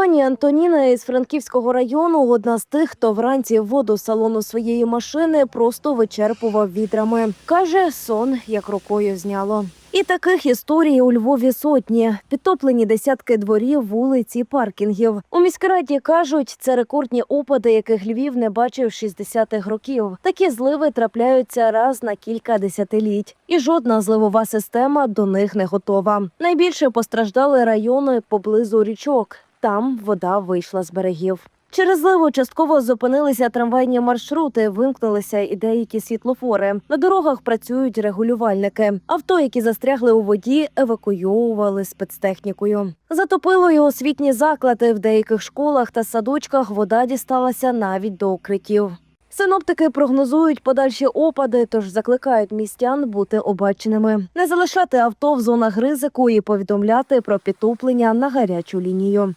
Пані Антоніна із Франківського району одна з тих, хто вранці воду з салону своєї машини просто вичерпував відрами. Каже, сон як рукою зняло. І таких історій у Львові сотні. Підтоплені десятки дворів, вулиць і паркінгів. У міськраді кажуть, це рекордні опади, яких Львів не бачив з 60-х років. Такі зливи трапляються раз на кілька десятиліть, і жодна зливова система до них не готова. Найбільше постраждали райони поблизу річок. Там вода вийшла з берегів. Через зливу частково зупинилися трамвайні маршрути, вимкнулися і деякі світлофори. На дорогах працюють регулювальники. Авто, які застрягли у воді, евакуйовували спецтехнікою. Затопило й освітні заклади. В деяких школах та садочках вода дісталася навіть до укриттів. Синоптики прогнозують подальші опади, тож закликають містян бути обаченими, не залишати авто в зонах ризику і повідомляти про підтоплення на гарячу лінію.